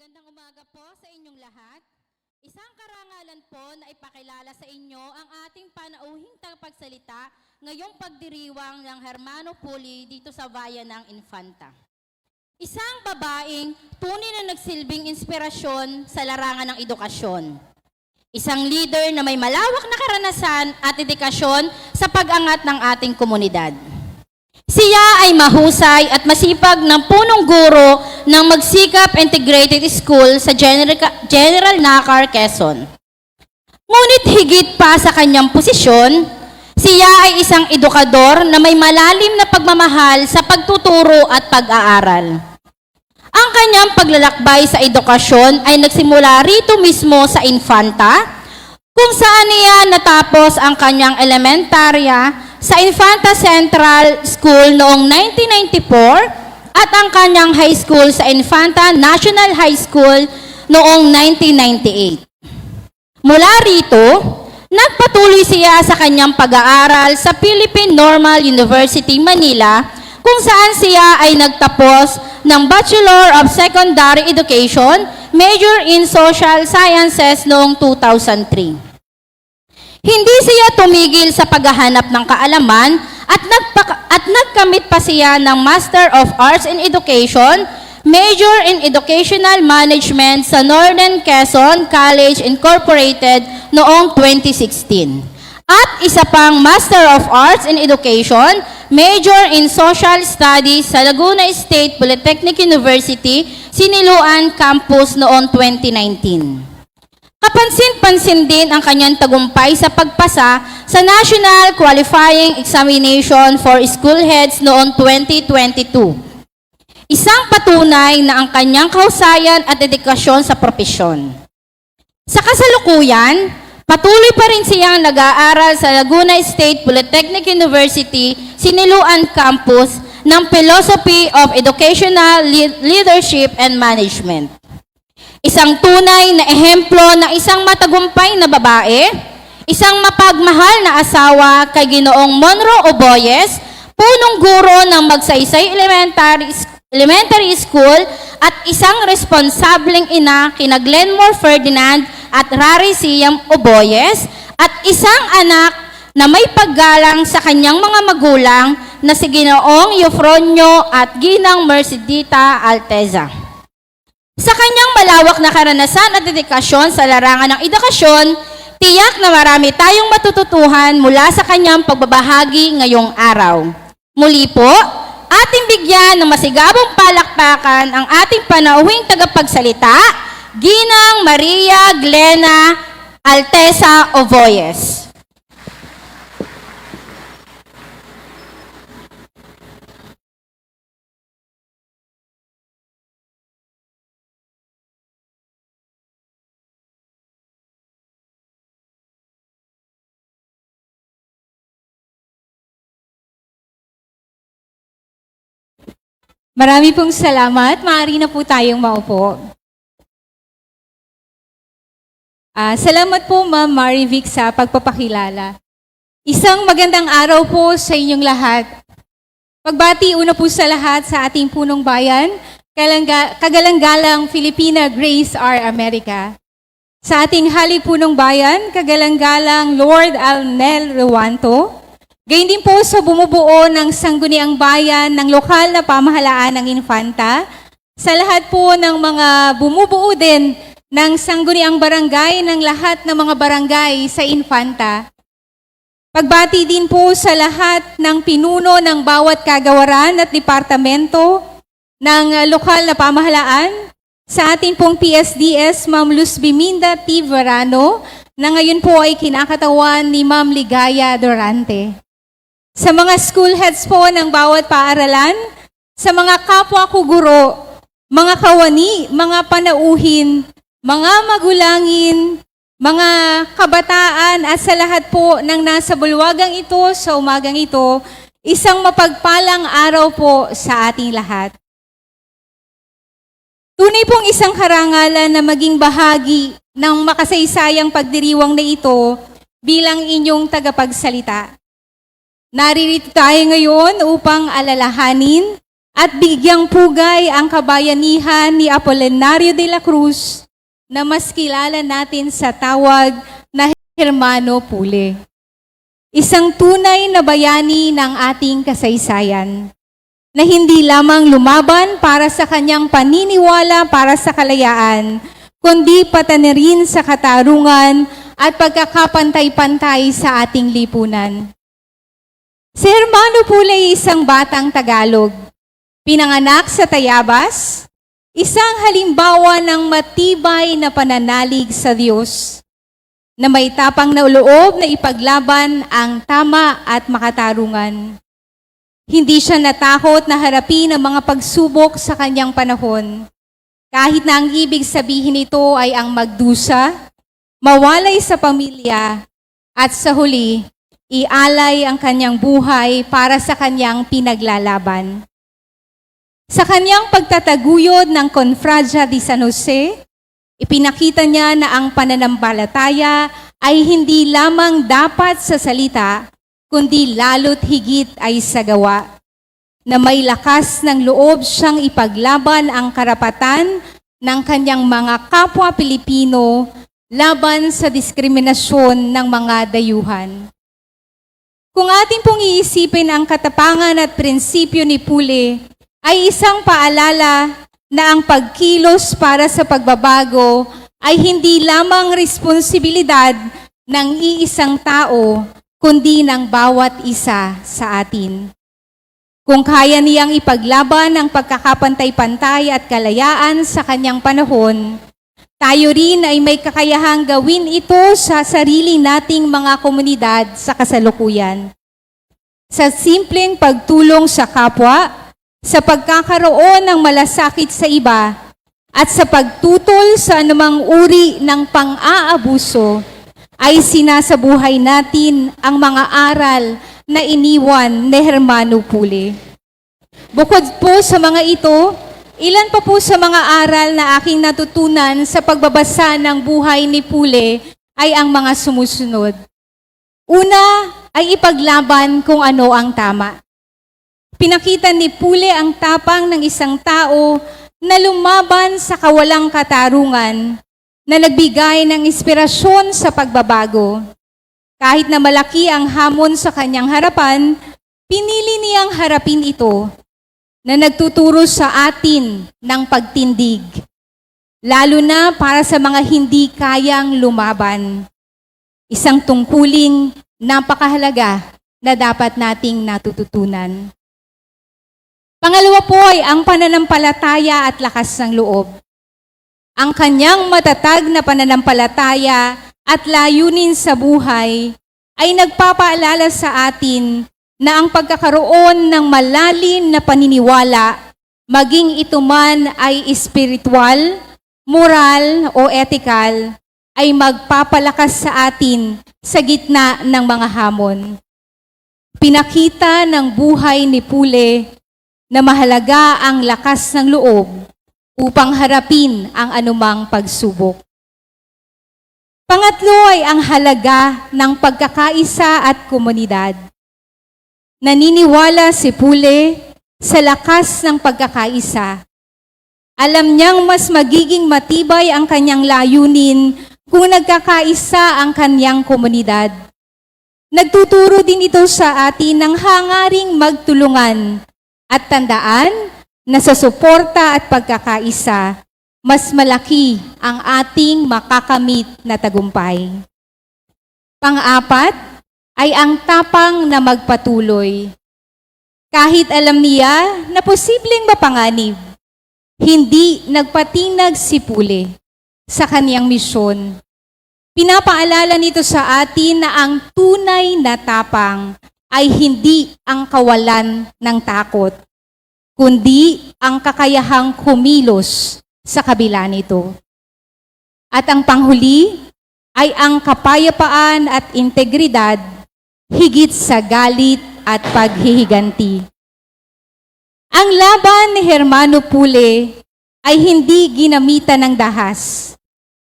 Magandang umaga po sa inyong lahat. Isang karangalan po na ipakilala sa inyo ang ating panauhing tagapagsalita ngayong pagdiriwang ng Hermano Puli dito sa bayan ng Infanta. Isang babaeng tunay na nagsilbing inspirasyon sa larangan ng edukasyon. Isang leader na may malawak na karanasan at dedikasyon sa pag-angat ng ating komunidad. Siya ay mahusay at masipag ng punong guro ng Magsikap Integrated School sa General, General Nakar, Quezon. Ngunit higit pa sa kanyang posisyon, siya ay isang edukador na may malalim na pagmamahal sa pagtuturo at pag-aaral. Ang kanyang paglalakbay sa edukasyon ay nagsimula rito mismo sa Infanta, kung saan niya natapos ang kanyang elementarya sa Infanta Central School noong 1994 at ang kanyang high school sa Infanta National High School noong 1998. Mula rito, nagpatuloy siya sa kanyang pag-aaral sa Philippine Normal University, Manila, kung saan siya ay nagtapos ng Bachelor of Secondary Education, major in Social Sciences noong 2003. Hindi siya tumigil sa paghahanap ng kaalaman at, nagpa- at nagkamit pa siya ng Master of Arts in Education, Major in Educational Management sa Northern Quezon College Incorporated noong 2016. At isa pang Master of Arts in Education, Major in Social Studies sa Laguna State Polytechnic University, Siniluan Campus noong 2019. Kapansin-pansin din ang kanyang tagumpay sa pagpasa sa National Qualifying Examination for School Heads noong 2022. Isang patunay na ang kanyang kahusayan at dedikasyon sa propesyon. Sa kasalukuyan, patuloy pa rin siyang nag-aaral sa Laguna State Polytechnic University, Siniluan Campus ng Philosophy of Educational Le- Leadership and Management. Isang tunay na ehemplo ng isang matagumpay na babae, isang mapagmahal na asawa kay Ginoong Monroe Oboyes, punong guro ng Magsaysay Elementary, Elementary School at isang responsableng ina kina Glenmore Ferdinand at Rari Siam Oboyes at isang anak na may paggalang sa kanyang mga magulang na si Ginoong Eufronio at Ginang Mercedita Alteza. Sa kanyang malawak na karanasan at dedikasyon sa larangan ng edukasyon, tiyak na marami tayong matututuhan mula sa kanyang pagbabahagi ngayong araw. Muli po, ating bigyan ng masigabong palakpakan ang ating panauhing tagapagsalita, Ginang Maria Glena Altesa Ovoyes. Marami pong salamat. Maaari na po tayong maupo. Ah, salamat po, Ma'am Marivic, sa pagpapakilala. Isang magandang araw po sa inyong lahat. Pagbati una po sa lahat sa ating punong bayan, kagalang-galang Filipina Grace R. America. Sa ating halipunong bayan, kagalang-galang Lord Alnel Ruanto, Gayun din po sa bumubuo ng sangguniang bayan ng lokal na pamahalaan ng Infanta, sa lahat po ng mga bumubuo din ng sangguniang barangay ng lahat ng mga barangay sa Infanta. Pagbati din po sa lahat ng pinuno ng bawat kagawaran at departamento ng lokal na pamahalaan, sa ating pong PSDS, Ma'am Luz Biminda T. Verano, na ngayon po ay kinakatawan ni Ma'am Ligaya Dorante. Sa mga school heads po ng bawat paaralan, sa mga kapwa ko guro, mga kawani, mga panauhin, mga magulangin, mga kabataan at sa lahat po ng nasa bulwagang ito sa umagang ito, isang mapagpalang araw po sa ating lahat. Tunay pong isang karangalan na maging bahagi ng makasaysayang pagdiriwang na ito bilang inyong tagapagsalita. Naririto tayo ngayon upang alalahanin at bigyang pugay ang kabayanihan ni Apolinario de la Cruz na mas kilala natin sa tawag na Hermano Pule. Isang tunay na bayani ng ating kasaysayan na hindi lamang lumaban para sa kanyang paniniwala para sa kalayaan, kundi pati na rin sa katarungan at pagkakapantay-pantay sa ating lipunan. Si Hermano Pule ay isang batang Tagalog. Pinanganak sa Tayabas, isang halimbawa ng matibay na pananalig sa Diyos na may tapang na loob na ipaglaban ang tama at makatarungan. Hindi siya natakot na harapin ang mga pagsubok sa kanyang panahon. Kahit na ang ibig sabihin nito ay ang magdusa, mawalay sa pamilya, at sa huli, ialay ang kanyang buhay para sa kanyang pinaglalaban. Sa kanyang pagtataguyod ng Confradia di San Jose, ipinakita niya na ang pananampalataya ay hindi lamang dapat sa salita, kundi lalo't higit ay sa gawa. Na may lakas ng loob siyang ipaglaban ang karapatan ng kanyang mga kapwa Pilipino laban sa diskriminasyon ng mga dayuhan. Kung ating pong iisipin ang katapangan at prinsipyo ni Pule, ay isang paalala na ang pagkilos para sa pagbabago ay hindi lamang responsibilidad ng iisang tao, kundi ng bawat isa sa atin. Kung kaya niyang ipaglaban ang pagkakapantay-pantay at kalayaan sa kanyang panahon, tayo rin ay may kakayahang gawin ito sa sarili nating mga komunidad sa kasalukuyan. Sa simpleng pagtulong sa kapwa, sa pagkakaroon ng malasakit sa iba, at sa pagtutol sa anumang uri ng pang-aabuso, ay sinasabuhay natin ang mga aral na iniwan ni Hermano Pule. Bukod po sa mga ito, ilan pa po sa mga aral na aking natutunan sa pagbabasa ng buhay ni Pule ay ang mga sumusunod. Una ay ipaglaban kung ano ang tama. Pinakita ni Pule ang tapang ng isang tao na lumaban sa kawalang katarungan na nagbigay ng inspirasyon sa pagbabago. Kahit na malaki ang hamon sa kanyang harapan, pinili niyang harapin ito na nagtuturo sa atin ng pagtindig, lalo na para sa mga hindi kayang lumaban. Isang tungkuling napakahalaga na dapat nating natututunan. Pangalawa po ay ang pananampalataya at lakas ng loob. Ang kanyang matatag na pananampalataya at layunin sa buhay ay nagpapaalala sa atin na ang pagkakaroon ng malalim na paniniwala, maging ito man ay espiritual, moral o ethical, ay magpapalakas sa atin sa gitna ng mga hamon. Pinakita ng buhay ni Pule na mahalaga ang lakas ng loob upang harapin ang anumang pagsubok. Pangatlo ay ang halaga ng pagkakaisa at komunidad. Naniniwala si Pule sa lakas ng pagkakaisa. Alam niyang mas magiging matibay ang kanyang layunin kung nagkakaisa ang kanyang komunidad. Nagtuturo din ito sa atin ng hangaring magtulungan at tandaan na sa suporta at pagkakaisa, mas malaki ang ating makakamit na tagumpay. Pang-apat ay ang tapang na magpatuloy. Kahit alam niya na posibleng mapanganib, hindi nagpatinag si Pule sa kaniyang misyon. Pinapaalala nito sa atin na ang tunay na tapang ay hindi ang kawalan ng takot, kundi ang kakayahang kumilos sa kabila nito. At ang panghuli ay ang kapayapaan at integridad higit sa galit at paghihiganti. Ang laban ni Hermano Pule ay hindi ginamitan ng dahas,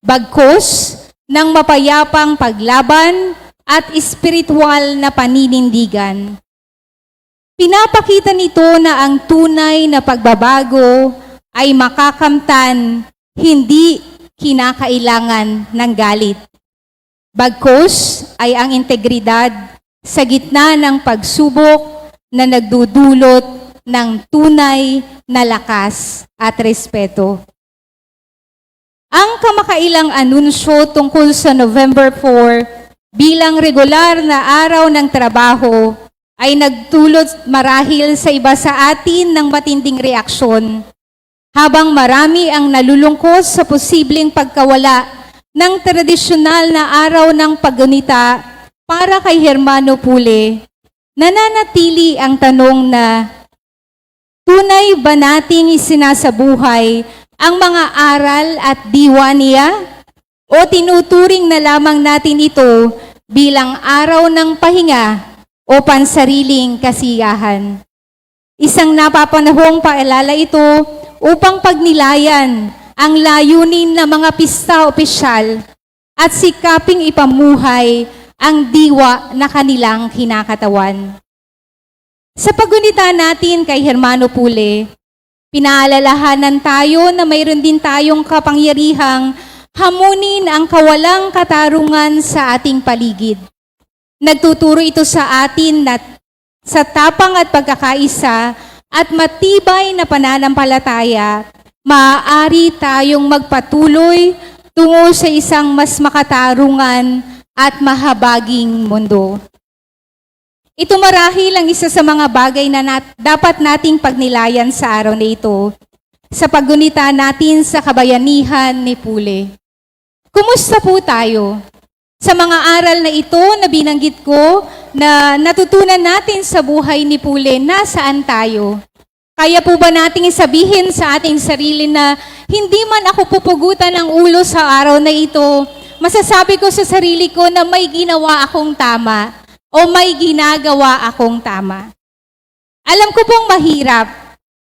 bagkos ng mapayapang paglaban at espiritual na paninindigan. Pinapakita nito na ang tunay na pagbabago ay makakamtan, hindi kinakailangan ng galit. Bagkus ay ang integridad sa gitna ng pagsubok na nagdudulot ng tunay na lakas at respeto. Ang kamakailang anunsyo tungkol sa November 4 bilang regular na araw ng trabaho ay nagtulot marahil sa iba sa atin ng matinding reaksyon habang marami ang nalulungkot sa posibleng pagkawala ng tradisyonal na araw ng paggunita para kay Hermano Pule, nananatili ang tanong na tunay ba nating isinasabuhay ang mga aral at diwa niya? O tinuturing na lamang natin ito bilang araw ng pahinga o pansariling kasiyahan? Isang napapanahong paalala ito upang pagnilayan ang layunin ng mga pista opisyal at sikaping ipamuhay ang diwa na kanilang kinakatawan. Sa pagunita natin kay Hermano Pule, pinaalalahanan tayo na mayroon din tayong kapangyarihang hamunin ang kawalang katarungan sa ating paligid. Nagtuturo ito sa atin na sa tapang at pagkakaisa at matibay na pananampalataya, maaari tayong magpatuloy tungo sa isang mas makatarungan at mahabaging mundo. Ito marahil ang isa sa mga bagay na nat- dapat nating pagnilayan sa araw na ito sa paggunita natin sa kabayanihan ni Pule. Kumusta po tayo? Sa mga aral na ito na binanggit ko na natutunan natin sa buhay ni Pule, nasaan tayo? Kaya po ba nating sabihin sa ating sarili na hindi man ako pupugutan ng ulo sa araw na ito, masasabi ko sa sarili ko na may ginawa akong tama o may ginagawa akong tama. Alam ko pong mahirap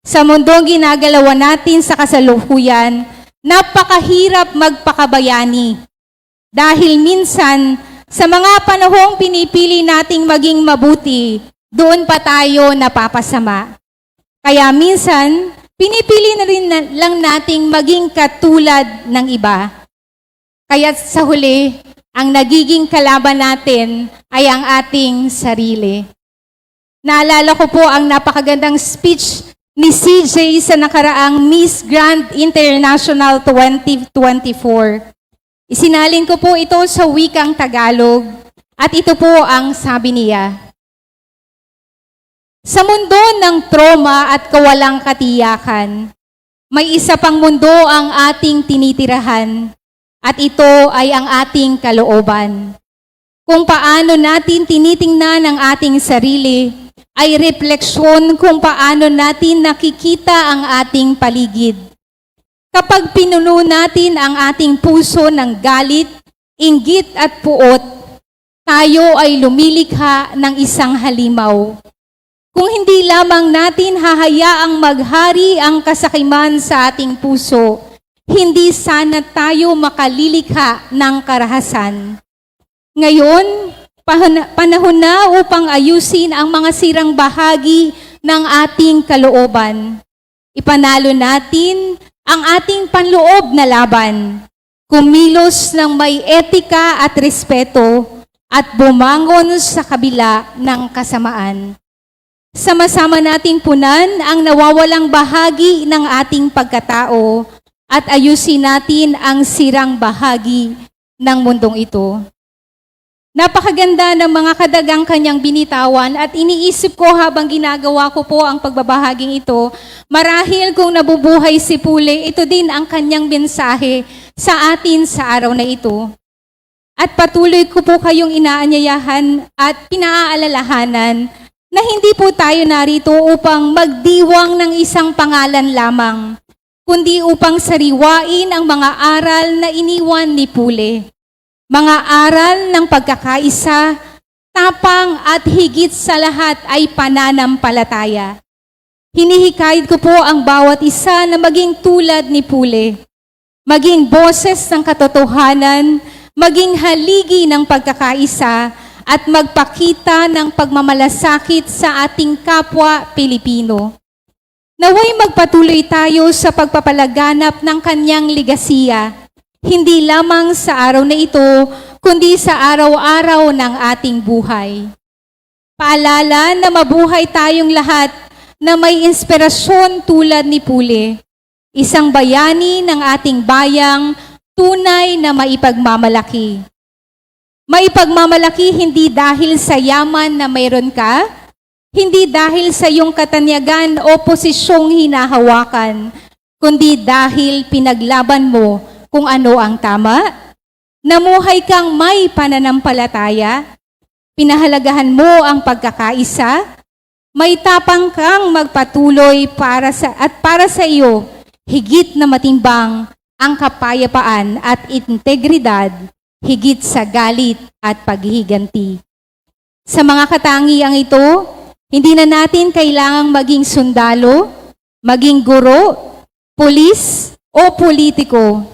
sa mundong ginagalawa natin sa kasalukuyan, napakahirap magpakabayani. Dahil minsan, sa mga panahong pinipili nating maging mabuti, doon pa tayo napapasama. Kaya minsan, pinipili na rin na- lang nating maging katulad ng iba. Kaya sa huli, ang nagiging kalaban natin ay ang ating sarili. Naalala ko po ang napakagandang speech ni CJ sa nakaraang Miss Grand International 2024. Isinalin ko po ito sa wikang Tagalog at ito po ang sabi niya. Sa mundo ng trauma at kawalang katiyakan, may isa pang mundo ang ating tinitirahan at ito ay ang ating kalooban. Kung paano natin tinitingnan ang ating sarili ay refleksyon kung paano natin nakikita ang ating paligid. Kapag pinuno natin ang ating puso ng galit, inggit at puot, tayo ay lumilikha ng isang halimaw. Kung hindi lamang natin hahayaang maghari ang kasakiman sa ating puso, hindi sana tayo makalilikha ng karahasan. Ngayon, panahon na upang ayusin ang mga sirang bahagi ng ating kalooban. Ipanalo natin ang ating panloob na laban. Kumilos ng may etika at respeto at bumangon sa kabila ng kasamaan. Sama-sama nating punan ang nawawalang bahagi ng ating pagkatao at ayusin natin ang sirang bahagi ng mundong ito. Napakaganda ng mga kadagang kanyang binitawan at iniisip ko habang ginagawa ko po ang pagbabahaging ito, marahil kung nabubuhay si Pule, ito din ang kanyang mensahe sa atin sa araw na ito. At patuloy ko po kayong inaanyayahan at pinaaalalahanan na hindi po tayo narito upang magdiwang ng isang pangalan lamang, kundi upang sariwain ang mga aral na iniwan ni Pule. Mga aral ng pagkakaisa, tapang at higit sa lahat ay pananampalataya. Hinihikayat ko po ang bawat isa na maging tulad ni Pule. Maging boses ng katotohanan, maging haligi ng pagkakaisa, at magpakita ng pagmamalasakit sa ating kapwa Pilipino. Naway magpatuloy tayo sa pagpapalaganap ng kanyang ligasiya, hindi lamang sa araw na ito, kundi sa araw-araw ng ating buhay. Paalala na mabuhay tayong lahat na may inspirasyon tulad ni Pule, isang bayani ng ating bayang tunay na maipagmamalaki. Maipagmamalaki hindi dahil sa yaman na mayroon ka, hindi dahil sa iyong katanyagan o posisyong hinahawakan, kundi dahil pinaglaban mo kung ano ang tama, namuhay kang may pananampalataya, pinahalagahan mo ang pagkakaisa, may tapang kang magpatuloy para sa at para sa iyo higit na matimbang ang kapayapaan at integridad higit sa galit at paghihiganti. Sa mga katangiang ito, hindi na natin kailangang maging sundalo, maging guro, pulis o politiko.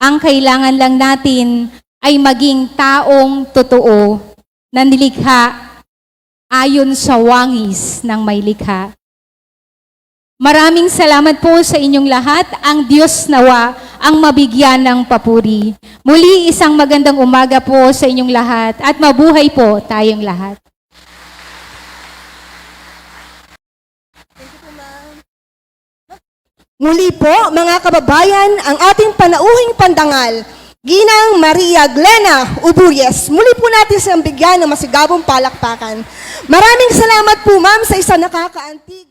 Ang kailangan lang natin ay maging taong totoo na nilikha ayon sa wangis ng may likha. Maraming salamat po sa inyong lahat. Ang Diyos nawa ang mabigyan ng papuri. Muli isang magandang umaga po sa inyong lahat at mabuhay po tayong lahat. Muli po, mga kababayan, ang ating panauhing pandangal, Ginang Maria Glena Ubuyes. Muli po natin siyang bigyan ng masigabong palakpakan. Maraming salamat po, ma'am, sa isang nakakaantig